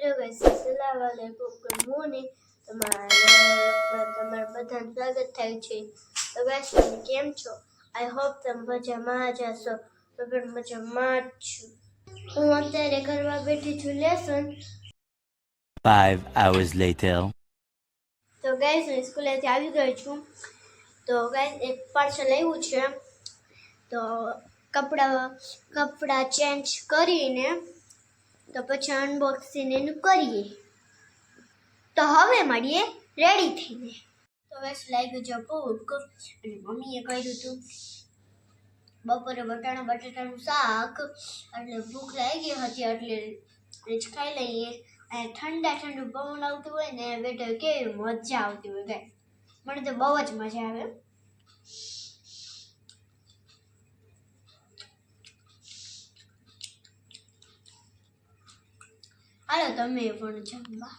અસલામવાલેકુમ good morning તમારા તમારા બધાનું સ્વાગત થાય છે. તો ગાઈસ કેમ છો? આઈ હોપ તમે મજામાં જ હશો. તો પણ મજામાં જ છું. હું અત્યારે કરવા બેઠી છું લેસન. Five hours later. તો ગાઈસ હું સ્કૂલેથી આવી ગઈ છું. તો ગાઈસ એક પાર્સલ આવ્યું છે. તો કપડાં કપડાં ચેન્જ કરીને તો પછી અનબોક્સિંગ એનું કરીએ. તો હવે મળીએ રેડી થઈને. તો બસ લાગ્યું છે ભૂખ. અને મમ્મીએ કર્યું હતું બપોરે બટાણા બટાટાનું શાક. એટલે ભૂખ લાગી હતી, એટલે રીચ ખાઈ લઈએ. અને ઠંડા ઠંડુ પવન આવતું હોય ને બેટા કેવી મજા આવતી હોય ગાય મને તો બહુ જ મજા આવે. હાલો, તમે પણ જમવા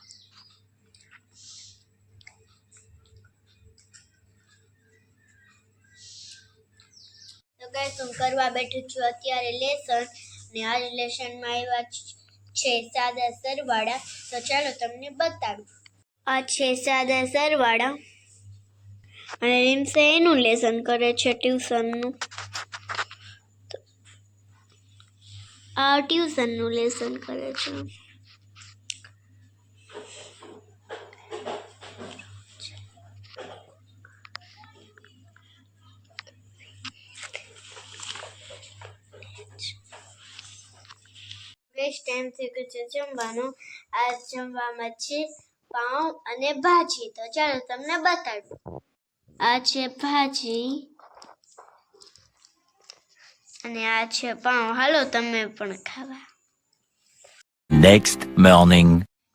તો હું કરવા બેઠું છું અત્યારે લેસન અને આ લેસનમાં આવ્યા છે સાદા સરવાળા. તો ચાલો તમને બતાવું આ છે સાદા સરવાળા. અને રીમ્સે એનું લેસન કરે છે ટ્યુશનનું આ ટ્યુશનનું લેસન કરે છે. વેસ્ટ ટાઈમ થઈ ગયો છે જમવાનો. આ જમવામાં છે પાઉં અને ભાજી. તો ચાલો તમને બતાડું. આ છે ભાજી અને આ છે પાઉં. હાલો તમે પણ ખાવા. Next morning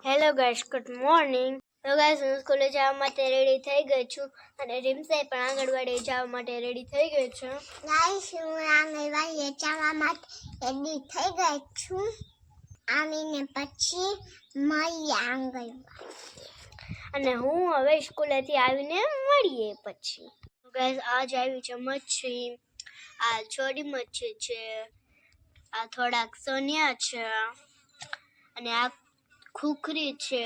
hello guys good morning તો ગાઈસ હું સ્કૂલે જવા માટે રેડી થઈ ગઈ છું અને રીમસાઈ પણ આંગણવાડી જવા માટે રેડી થઈ ગઈ છું. ગાઈસ હું આંગણવાડીએ જવા માટે રેડી થઈ ગઈ છું. આવીને પછી મળીએ આંગણવાડી. અને હું હવે સ્કૂલેથી આવીને મળીએ પછી. ગાઈસ આજ આવી છે મચ્છી આ છોડી મચ્છી છે આ થોડાક સોનિયા છે અને આ ખુખરી છે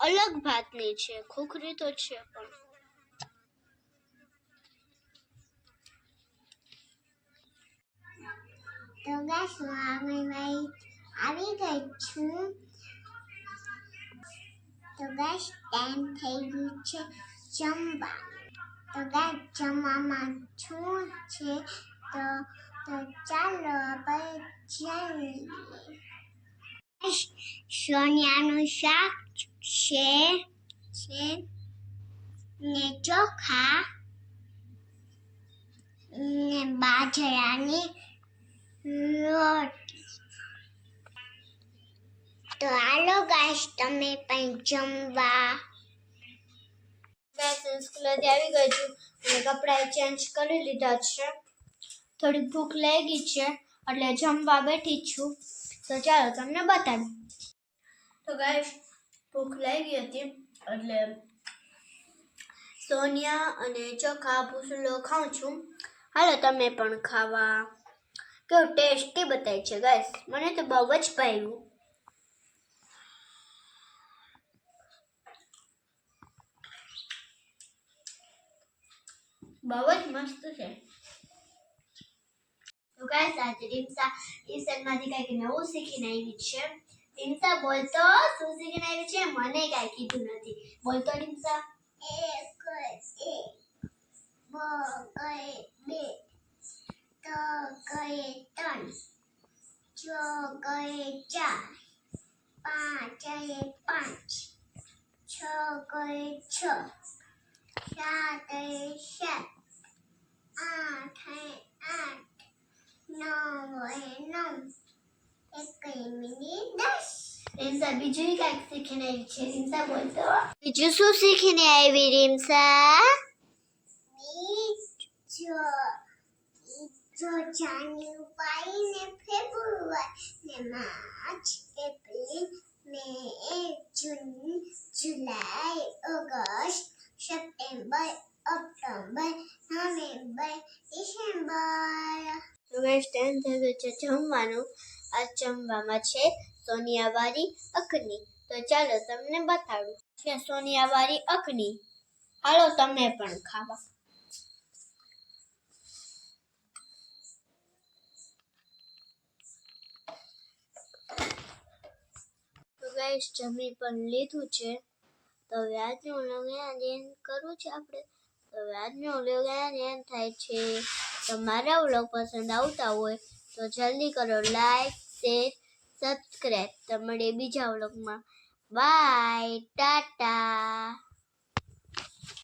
અલગ ભાતની છે ખુખરી તો છે પણ. તો ગાઈસ હું આંગણવાડી આવી ગઈ છું. તો ગાઈસ ટાઈમ થઈ ગયું છે જમવા. તો ગાઈસ જમવામાં છું છે? તો તો ચાલો આપણે જઈએ. સોનિયાનું શાક છે છે. ને ચોખા, ને બાજરાની રોટી. તો હાલો ગાઈસ તમે પણ જમવા. ગાઈસ હું સ્કૂલેથી આવી ગઈ છું. અને કપડાં ચેન્જ કરી લીધા છે. થોડી ભૂખ લાગી છે, એટલે જમવા બેઠી છું. તો ચાલો તમને બતાવી. તો ગાઈસ ભૂખ લાગી હતી, એટલે સોનિયા અને ચોખા ભૂસલો ખાઉં છું. હાલો તમે પણ ખાવા. કેવું ટેસ્ટી બતાય છે ગાઈસ મને તો બહુ જ ભાવ્યું. બહુ જ મસ્ત છે. તો ગાઈસ આજે રીમસા ટ્યુશનમાંથી કંઈક નવું શીખીને આવી છે. રીમસા બોલતો શું શીખીને આવી છે? મને કાંઈ કીધું નથી. બોલતો રીમસા. એક એક, બ કઈ બે, તો, ગયે, ત્રણ છ ગયે, ચાર, પાંચ એ પાંચ, છ, ગયે, છ, સાત એ સાત. આઠ આઠ નવ નવ. રીમસા બીજું કાંઈક શીખીને આવી છે. રીમસા બોલતો બીજું શું શીખીને આવી રીમસા? જો જો જાન્યુઆરી ને નવેમ્બર પણ જમી પણ લીધું છે. તો વ્યાજનું વ્લોગ કરવું છે આપણે. હવે આજનો એન્ડ થાય છે. તો મારા વ્લોગ પસંદ આવતા હોય તો જલ્દી કરો લાઈક, શેર સબસ્ક્રાઈબ તો બીજા વ્લોગમાં. Bye, tata.